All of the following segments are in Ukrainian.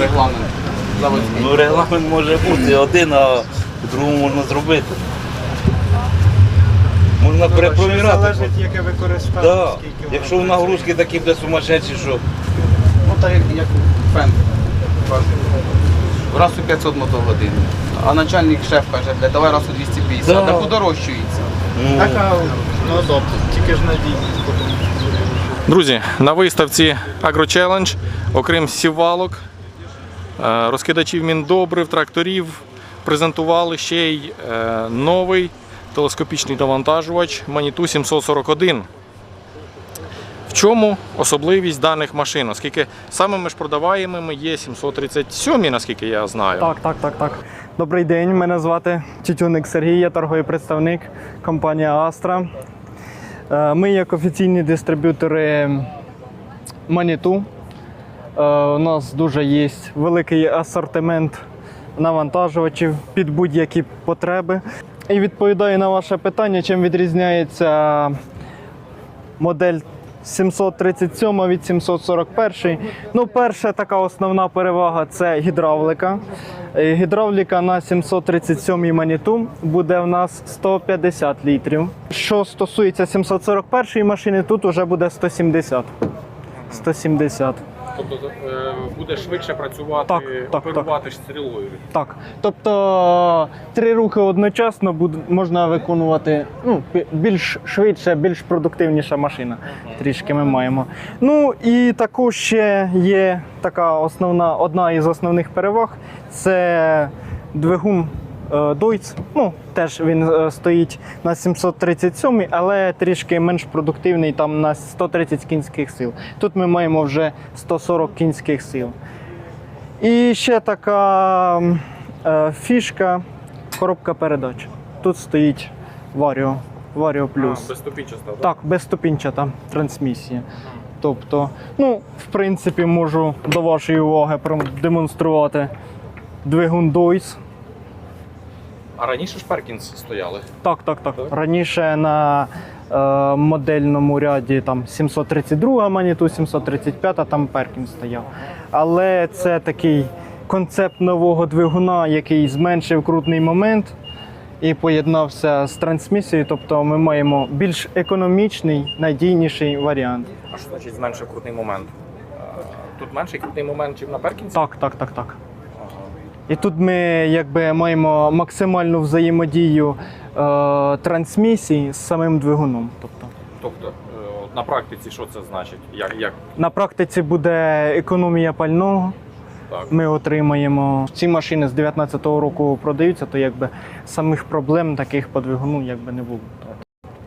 регламент заводський. Ну, регламент може бути один, а другому можна зробити. Можна Ще перепровіряти. залежить, яке використання, Да. скільки Якщо воно. нагрузки такі буде сумасшедші, що Ну так як, як фен. Раз у 500 мотогодин. А начальник шеф каже, бля, давай раз у 250, Да. так подорожчується. ну, Така Ну добре, тільки ж надійність потім. Друзі, на виставці AgroChallenge, окрім сівалок, розкидачів міндобрив, тракторів, презентували ще й е, новий телескопічний навантажувач Manitou 741. В чому особливість даних машин? Оскільки самими ж продаваємими є 737, наскільки я знаю. Так, так, так, так. Добрий день. Мене звати Тютюник Сергій, я торговий представник компанії Astra. Е, Ми як офіційні дистриб'ютори Manitou. Е, У нас дуже є великий асортимент навантажувачів під будь-які потреби. І відповідаю на ваше питання, чим відрізняється модель 737 від 741. Ну, перша така основна перевага це гідравлика. Е, Гідравліка на 737 маніту буде в нас 150 літрів. Що стосується 741 машини, тут вже буде 170. 170. Тобто буде швидше працювати, Так, так, оперувати стрілою. Так. Тобто три руки одночасно буде, можна виконувати ну, більш швидше, більш продуктивніша машина. Трішки ми маємо. Ну і також ще є така основна, одна із основних переваг це двигун е, Deutz. Ну, теж він е, стоїть на 737, але трішки менш продуктивний там на 130 кінських сил. Тут ми маємо вже 140 кінських сил. І ще така е, фішка коробка передач. Тут стоїть Vario, Vario Plus. Безступінчаста, Так, безступінчата трансмісія. Тобто, ну, в принципі, можу до вашої уваги продемонструвати двигун Deutz. А раніше ж Перкінс стояли. Так, так, так. Раніше на е, модельному ряді там 732 маніту, 735, там Перкін стояв. Але це такий концепт нового двигуна, який зменшив крутний момент і поєднався з трансмісією. Тобто ми маємо більш економічний, надійніший варіант. А що значить зменшив крутний момент? Е, Тут менший крутний момент, ніж на Перкінсі? Так, так, так, так. І тут ми якби маємо максимальну взаємодію е, трансмісії з самим двигуном. Тобто. Тобто, е, на практиці що це значить? Як, як? На практиці буде економія пального. Так. Ми отримаємо ці машини з 2019 року продаються, то якби самих проблем таких по двигуну якби не було.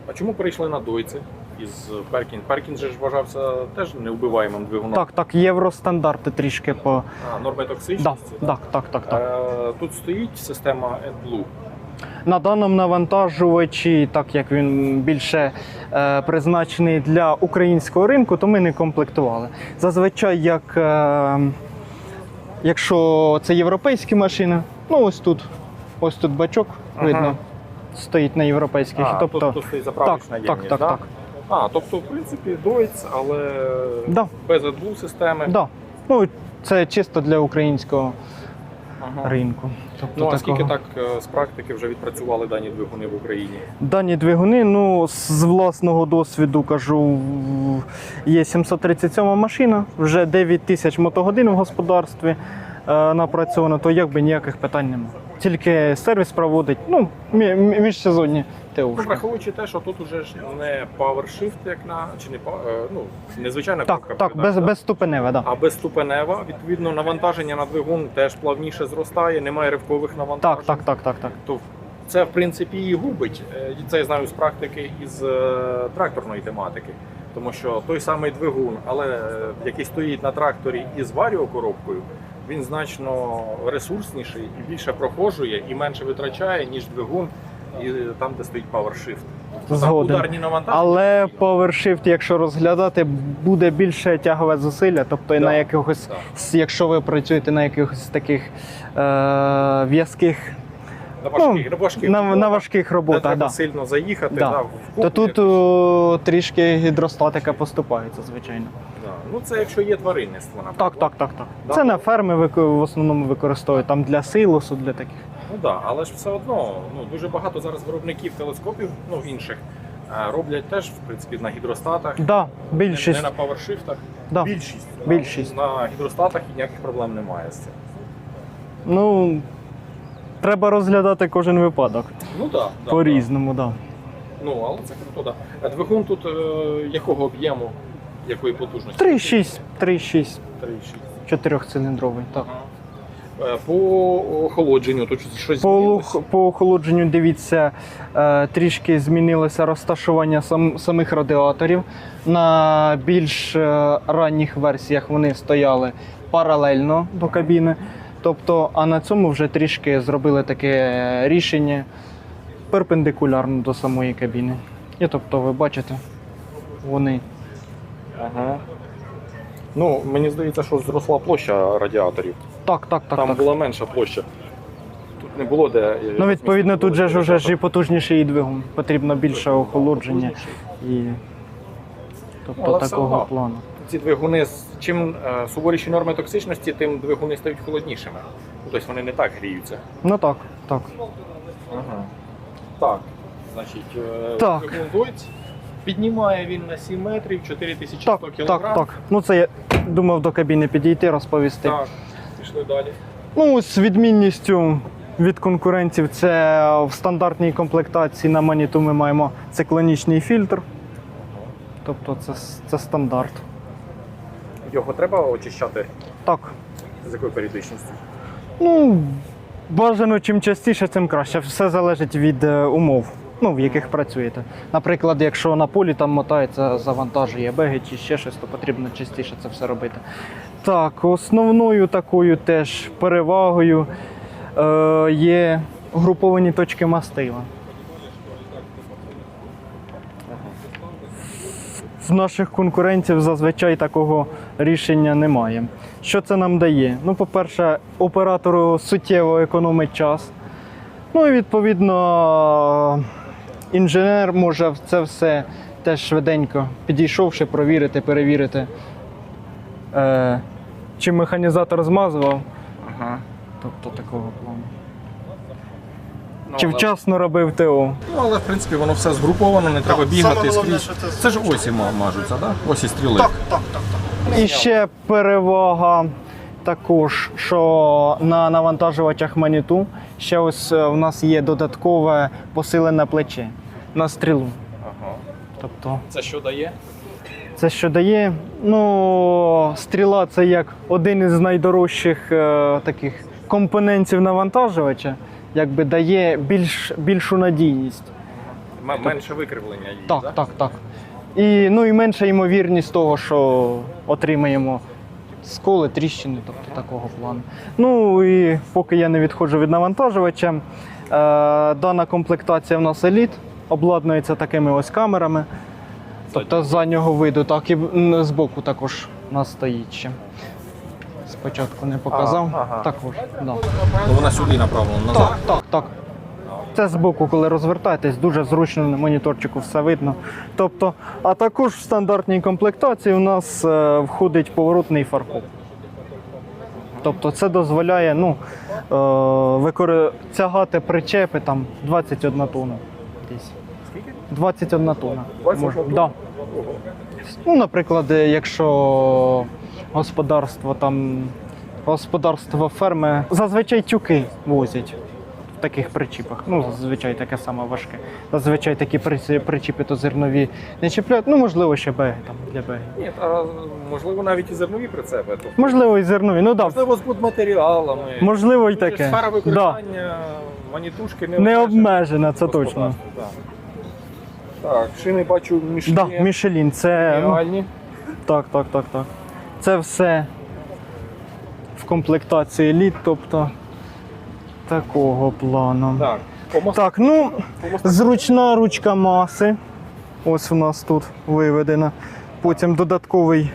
А чому перейшли на дойці із Перкін? Перкін же ж вважався теж невбиваємим двигуном. Так, так, євростандарти трішки по. А, норми Да, токсичності? так, так, так, так. Е, Тут стоїть система AdBlue. На даному навантажувачі, так як він більше е, призначений для українського ринку, то ми не комплектували. Зазвичай, як, е, якщо це європейські машини, ну ось тут, ось тут бачок Ага. стоїть на європейських. А, тобто, тут, тут стоїть заправочна так, ємність, так, да? так, А, тобто, в принципі, Дойц, але Да. без AdBlue системи. да. Ну, це чисто для українського Ага. ринку. Тобто, Ну, а такого. скільки так е, з практики вже відпрацювали дані двигуни в Україні? Дані двигуни, ну з власного досвіду кажу, є 737 машина, вже 9 тисяч мотогодин в господарстві е, напрацьовано, то якби ніяких питань немає. Тільки сервіс проводить, ну, мі- міжсезонні Ну, враховуючи те, що тут уже ж не PowerShift, як на чи не е, ну, незвичайна Так, коробка так, передач, без, да? безступеневе, да. а безступенева, відповідно, навантаження на двигун теж плавніше зростає, немає ривкових навантажень. Так, так, так, так, так. То це в принципі і губить. Е, Це я знаю з практики із е, тракторної тематики. Тому що той самий двигун, але е, який стоїть на тракторі із варіокоробкою, він значно ресурсніший і більше прохожує і менше витрачає, ніж двигун і там, де стоїть PowerShift. Тобто Згоден. ударні навантаження. Але PowerShift, якщо розглядати, буде більше тягове зусилля, тобто Да, на якихось, да. якщо ви працюєте на якихось таких е, в'язких на важких, на важких, на, на важких роботах, треба да. сильно заїхати. Да. Да, в то тут о, трішки гідростатика поступається, звичайно. Да. Ну це якщо є тваринництво, наприклад. Так, так, так, так. Да. Це на ферми в основному використовують там для силосу, для таких. Ну так, да, але ж все одно ну, дуже багато зараз виробників телескопів, ну інших, е, роблять теж в принципі на гідростатах, Да, не, більшість. не на павершифтах. Да. Більшість. Більшість. На гідростатах і ніяких проблем немає з цим. Ну, треба розглядати кожен випадок. Ну так. Да, По-різному, так. Да. Ну, але це круто, так. Да. Двигун тут е, якого об'єму, якої потужності? 3,6, 3,6, 3,6. чотирьохциліндровий. Так. Е, По охолодженню тут щось По, лух- по охолодженню дивіться, е, трішки змінилося розташування сам, самих радіаторів. На більш е, ранніх версіях вони стояли паралельно до кабіни. Тобто, а на цьому вже трішки зробили таке рішення перпендикулярно до самої кабіни. І тобто, ви бачите, вони Ага. Ну, мені здається, що зросла площа радіаторів. Так, так, так. Там так. була менша площа. Тут не було де. е, Ну, відповідно, тут же ж уже ж і потужніший двигун. Потрібно більше охолодження і тобто Але такого одно. плану. Ці двигуни, чим е, суворіші норми токсичності, тим двигуни стають холоднішими. Ну, Тобто вони не так гріються. Ну так, так. Ага. Так. Значить, е, Так. двигун піднімає він на 7 метрів, 4100 Так, так, так. Ну це я думав до кабіни підійти, розповісти. Так, пішли далі. Ну, з відмінністю від конкурентів, це в стандартній комплектації на маніту ми маємо циклонічний фільтр. Тобто це, це стандарт. Його треба очищати Так. з якою періодичністю? Ну, бажано чим частіше, тим краще. Все залежить від е, умов, ну, в яких працюєте. Наприклад, якщо на полі там мотається, завантажує беги чи ще щось, то потрібно частіше це все робити. Так, основною такою теж перевагою е, є груповані точки мастила. В наших конкурентів зазвичай такого рішення немає. Що це нам дає? Ну, по-перше, оператору суттєво економить час. Ну і відповідно інженер може це все теж швиденько підійшовши, провірити, перевірити. Е, чи механізатор змазував, Ага. тобто такого плану. Ну, Чи але- вчасно робив ТО. Ну, але в принципі воно все згруповано, не треба бігати саме головне, скрізь. що це- Це ж осі ма- мажуться, так? Да? Осі стріли. І ще перевага також, що на навантажувачах маніту ще ось е, в нас є додаткове посилене плече на стрілу. Ага. Тобто Це що дає? Це що дає? Ну, стріла це як один із найдорожчих е, таких компонентів навантажувача, якби дає більш, більшу надійність. М- менше викривлення її. Так, да? так, так. І, ну, і менша ймовірність того, що отримаємо сколи, тріщини, тобто такого плану. Ну і поки я не відходжу від навантажувача, е, дана комплектація в нас еліт, обладнується такими ось камерами. Тобто з заднього виду, так і збоку також у нас стоїть ще. Спочатку не показав. А, ага. Також. Да. Ну, вона сюди направлена назад. Так, так, так. Це збоку, коли розвертаєтесь, дуже зручно на моніторчику все видно. Тобто, а також в стандартній комплектації у нас е, входить поворотний фаркоп. Тобто це дозволяє ну, е, викори... тягати причепи там 21 тонна. Десь. Скільки? 21 тонна. 21 тонна? Да. Ну, наприклад, е, якщо господарство там, господарство ферми, зазвичай тюки возять в таких причіпах. Ну, зазвичай таке саме важке. Зазвичай такі причіпи то зернові не чіпляють. Ну, можливо, ще беги там для беги. Ні, а можливо навіть і зернові прицепи. Тобто, Можливо, і зернові. Ну так, можливо, з будматеріалами. можливо, і таке. Сфера Да. використання манітушки не, Не обмежена. це точно. Да. Так, шини бачу мішки. Да, Мішелін, це. ну, реальні. Так, так, так, так. Це все в комплектації літ, тобто такого плану. Так, по Так, ну, по зручна ручка маси. Ось у нас тут виведена. Потім додатковий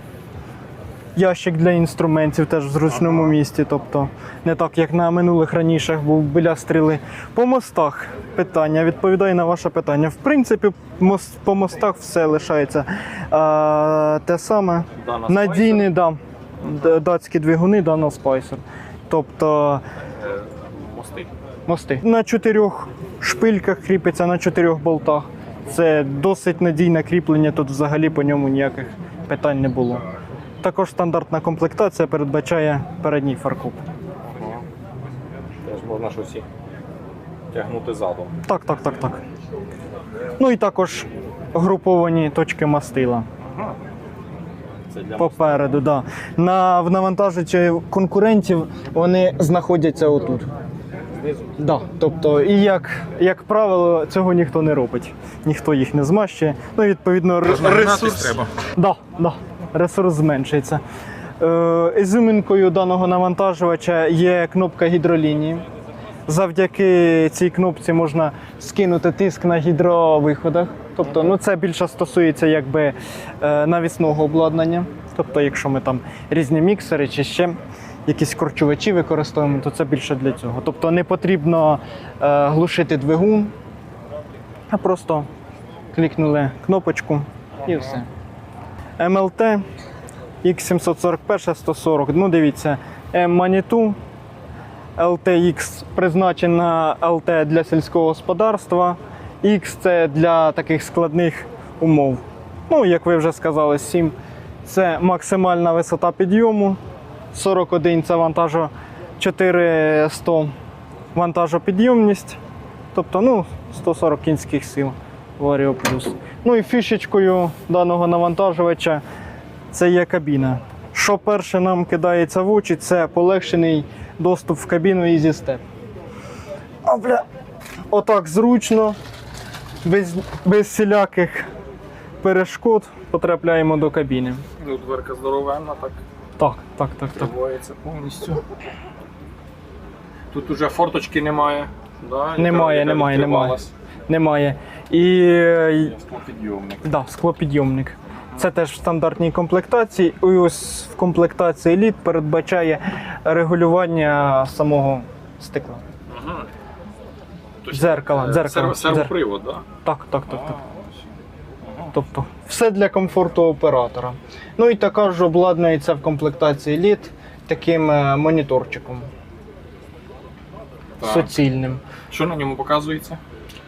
Ящик для інструментів теж в зручному місці, тобто не так, як на минулих раніше був біля стріли. По мостах питання, відповідаю на ваше питання. В принципі, мос- по мостах все лишається а, те саме. Дана Надійний, да, датські двигуни, Dana Spicer. Тобто Мости. мости. На чотирьох шпильках кріпиться на чотирьох болтах. Це досить надійне кріплення, тут взагалі по ньому ніяких питань не було. Також стандартна комплектація передбачає передній фаркоп. Теж можна щось тягнути задом. Так, так, так, так. Ну і також груповані точки мастила. Це для Попереду, да. На в навантажувачі конкурентів вони знаходяться отут. знизу. Да. Тобто, і як, як правило, цього ніхто не робить. Ніхто їх не змащує. Ну, і, відповідно, р- ресурс, треба. да, да, ресурс зменшується. Е, ізюмінкою даного навантажувача є кнопка гідролінії. Завдяки цій кнопці можна скинути тиск на гідровиходах. Тобто, ну це більше стосується якби е, навісного обладнання. Тобто, якщо ми там різні міксери чи ще якісь корчувачі використовуємо, то це більше для цього. Тобто не потрібно е, глушити двигун, а просто клікнули кнопочку і все. МЛТ X741 140. Ну, дивіться, M-Manitou LTX призначена LT для сільського господарства. X це для таких складних умов. Ну, як ви вже сказали, 7 це максимальна висота підйому. 41 це вантажо 400 вантажопідйомність. Тобто, ну, 140 кінських сил. Варіо плюс. Ну і фішечкою даного навантажувача це є кабіна. Що перше нам кидається в очі, це полегшений доступ в кабіну Easy Step. Опля. Отак зручно, без, без всіляких перешкод потрапляємо до кабіни. Ну, дверка здоровенна, так Так, так, так, так. тривається повністю. Тут уже форточки немає. Да? Немає, немає, немає. Немає. І е, Склопідйомник. Да, склопідйомник. Це теж в стандартній комплектації. І ось в комплектації Elite передбачає регулювання самого стекла. Тобто, Дзеркала, дзеркала, серво- Сервопривод, так? Так, так, так, так. Тобто все для комфорту оператора. Ну і також обладнується в комплектації Elite таким е, моніторчиком Так. суцільним. Що на ньому показується?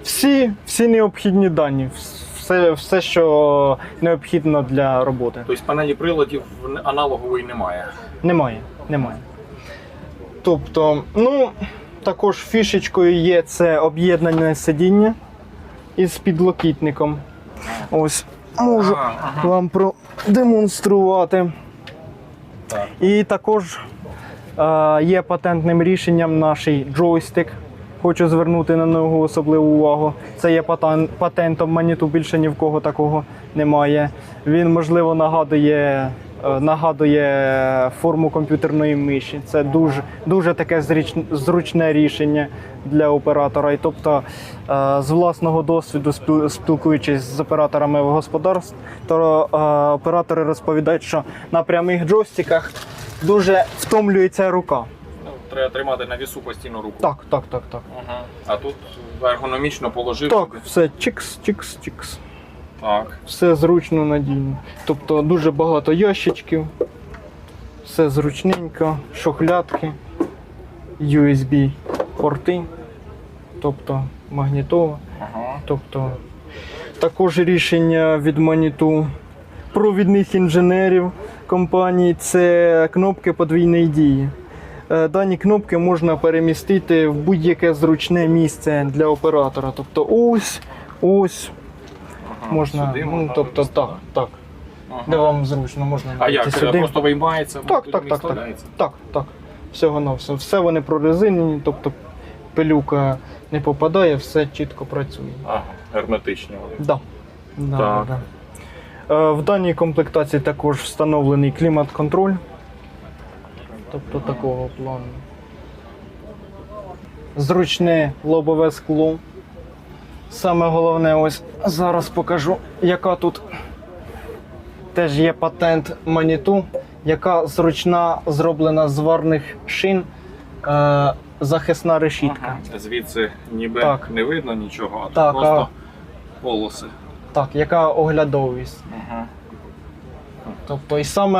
Всі, всі необхідні дані, все, все, що необхідно для роботи. Тобто панелі приладів аналогової немає. Немає, немає. Тобто, ну, також фішечкою є це об'єднане сидіння із підлокітником. Ось можу Ага, ага. вам продемонструвати. Так. І також е, є патентним рішенням наш джойстик. Хочу звернути на нього особливу увагу. Це є патен- патентом маніту, більше ні в кого такого немає. Він, можливо, нагадує, е, нагадує форму комп'ютерної миші. Це дуже, дуже таке зручне рішення для оператора. І тобто, е, з власного досвіду, спіл- спілкуючись з операторами в господарств, то е, оператори розповідають, що на прямих джойстиках дуже втомлюється рука. Треба тримати на вісу постійно руку. Так, так, так, так. Ага. А тут ергономічно положив. Так, собі. все чикс, чикс, чикс. Так. Все зручно, надійно. Тобто дуже багато ящичків, все зручненько, шухлядки, USB порти, тобто магнітова. Ага. Тобто також рішення від Маніту провідних інженерів компанії це кнопки подвійної дії. Е, Дані кнопки можна перемістити в будь-яке зручне місце для оператора. Тобто ось, ось Ага. можна. Сюди ну, можна тобто так, так. Ага. Де вам зручно, можна А як? і Це сюди. Просто виймається, Так, так, так, так. Так, так. Всього на все. Все вони прорезинені, тобто пилюка не попадає, все чітко працює. Ага, герметичні вони. Да. Да, Так. Да. Е, В даній комплектації також встановлений клімат-контроль. Тобто такого плану. Зручне лобове скло. Саме головне, ось зараз покажу, яка тут теж є патент Маніту, яка зручна, зроблена з варних шин, е, захисна решітка. Звідси ніби Так. не видно нічого, а Так, просто полоси. Так, яка оглядовість. Ага. Тобто, і саме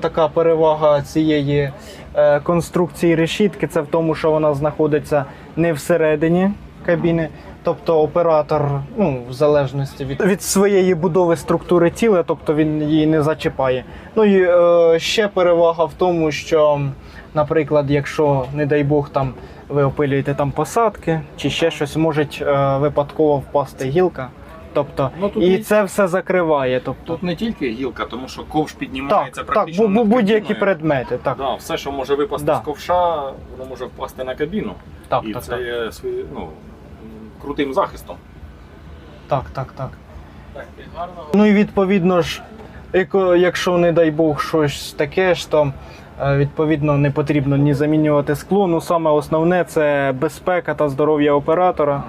така перевага цієї е, конструкції решітки це в тому, що вона знаходиться не всередині кабіни. Тобто оператор, ну, в залежності від, від своєї будови структури тіла, тобто він її не зачіпає. Ну і е, ще перевага в тому, що, наприклад, якщо, не дай Бог, там ви опилюєте там посадки чи ще щось, може е, випадково впасти гілка. Тобто, Ну, тут і є- це все закриває. Тобто, Тут не тільки гілка, тому що ковш піднімається так, практично бу- будь-які предмети. Так, Да, все, що може випасти Да. з ковша, воно може впасти на кабіну. так, і так, це так, є ну, крутим захистом. так, так, так. Ну і відповідно ж, якщо, не дай Бог, щось таке ж, то е, відповідно не потрібно ні замінювати скло. Ну саме основне це безпека та здоров'я оператора.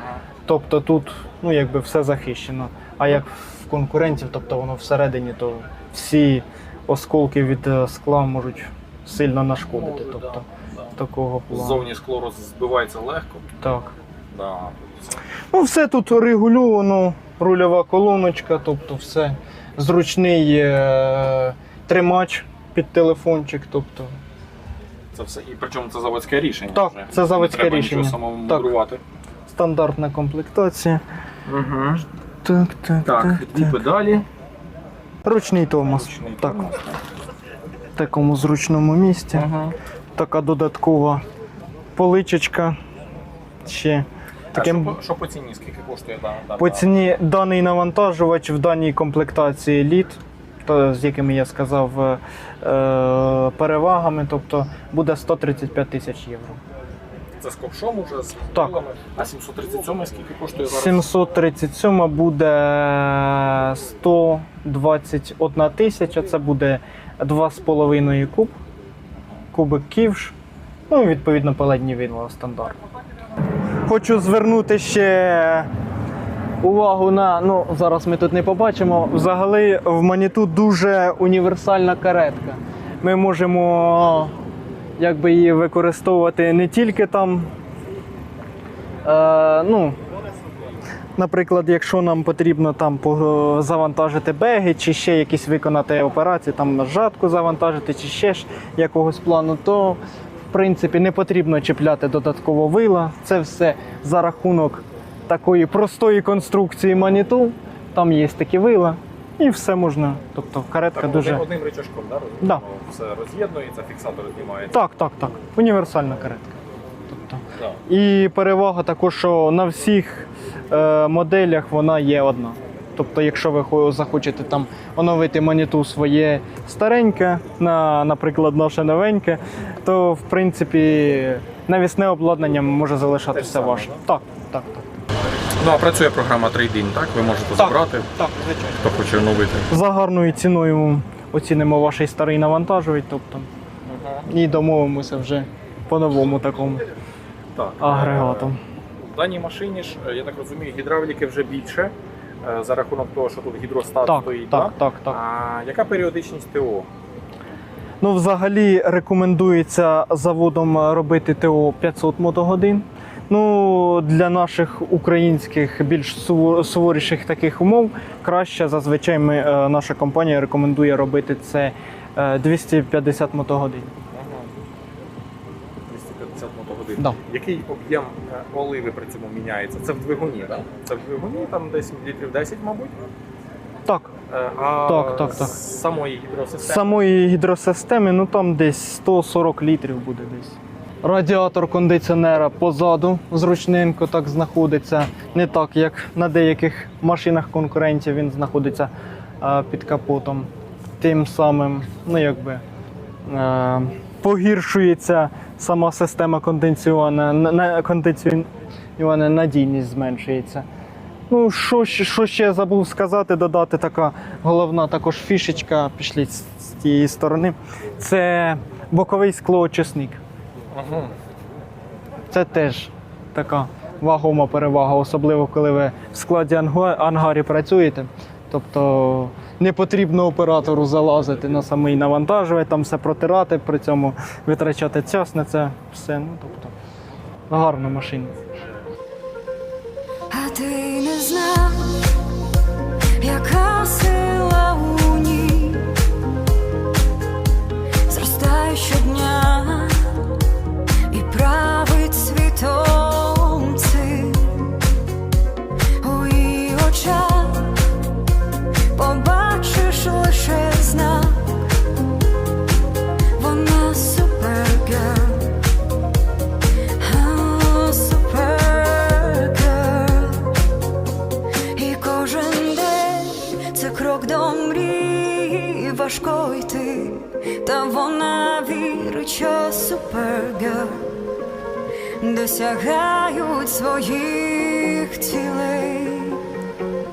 Тобто тут ну, якби все захищено. А як в конкурентів, тобто воно всередині, то всі осколки від е, скла можуть сильно нашкодити. Тобто такого плану. Ззовні скло розбивається легко. Так. Да. Ну, все тут регульовано, рульова колоночка, тобто все. Зручний е, тримач під телефончик. Тобто. Це все. І причому це заводське рішення. Так, вже. це заводське треба рішення. Нічого самому Так. мудрувати. Стандартна комплектація. Угу. Так, так, Так, так. дві так. педалі. Ручний Томас. Ручний Так, тормоз, в такому зручному місці. Ага. Така додаткова поличечка. Ще. Таким... Таким Що, по- що по ціні, скільки коштує дана? дана- По ціні даний навантажувач в даній комплектації літ, то, з якими я сказав е, е, перевагами, тобто буде 135 тисяч євро. Це з ковшом уже, з Так. пилами. А 737 скільки коштує зараз? 737 буде 121 тисяча, це буде 2,5 куб, кубик ківш, ну і відповідно палетні вінла стандарт. Хочу звернути ще увагу на, ну зараз ми тут не побачимо. Взагалі в Маніту дуже універсальна каретка. Ми можемо якби її використовувати не тільки там. Е, ну, Наприклад, якщо нам потрібно там завантажити беги чи ще якісь виконати операції, там жатку завантажити чи ще ж якогось плану, то в принципі не потрібно чіпляти додатково вила. Це все за рахунок такої простої конструкції маніту. Там є такі вила, і все можна. Тобто каретка Так, дуже. одним, рычажком, да, розуміємо? Да. Все роз'єднується, фіксатор знімається. Так, так, так. Універсальна каретка. Тобто. Да. І перевага також, що на всіх е, моделях вона є одна. Тобто, якщо ви захочете там оновити моніту своє стареньке, на, наприклад, наше новеньке, то в принципі навісне обладнання може залишатися ваше. Так, так, так. Ну, а працює програма Trade-in, так? Ви можете забрати, Так, звичайно. хто хоче оновити. За гарною ціною оцінимо ваш старий навантажувач, тобто, і домовимося вже по новому такому Так. агрегату. В даній машині ж, е, я так розумію, гідравліки вже більше е, за рахунок того, що тут гідростат Так, стоїть. так, да? так, так. А яка періодичність ТО? Ну, взагалі рекомендується заводом робити ТО 500 мотогодин. Ну, для наших українських більш суворіших таких умов краще зазвичай ми, е, наша компанія рекомендує робити це е, 250 мотогодин. 250 мотогодин. Да. Який об'єм е, оливи при цьому міняється? Це в двигуні, так? Це в двигуні там десь літрів 10, мабуть. Так, Е, А Так, так, так. з самої гідросистеми. з самої гідросистеми, ну там десь 140 літрів буде десь. Радіатор кондиціонера позаду зручненько так знаходиться. Не так, як на деяких машинах конкурентів він знаходиться під капотом. Тим самим, ну якби погіршується сама система кондиціонера, на- на- кондиціонера надійність зменшується. Ну, що, що ще забув сказати, додати така головна також фішечка, пішліть з, з тієї сторони. Це боковий склоочисник. Це теж така вагома перевага, особливо коли ви в складі ангарі працюєте. Тобто не потрібно оператору залазити на самий навантажувач, там все протирати, при цьому витрачати час на це все. Ну, тобто, гарна машина. А ти не знав, яка сила у та вона вірить, що супергерл досягають своїх цілей.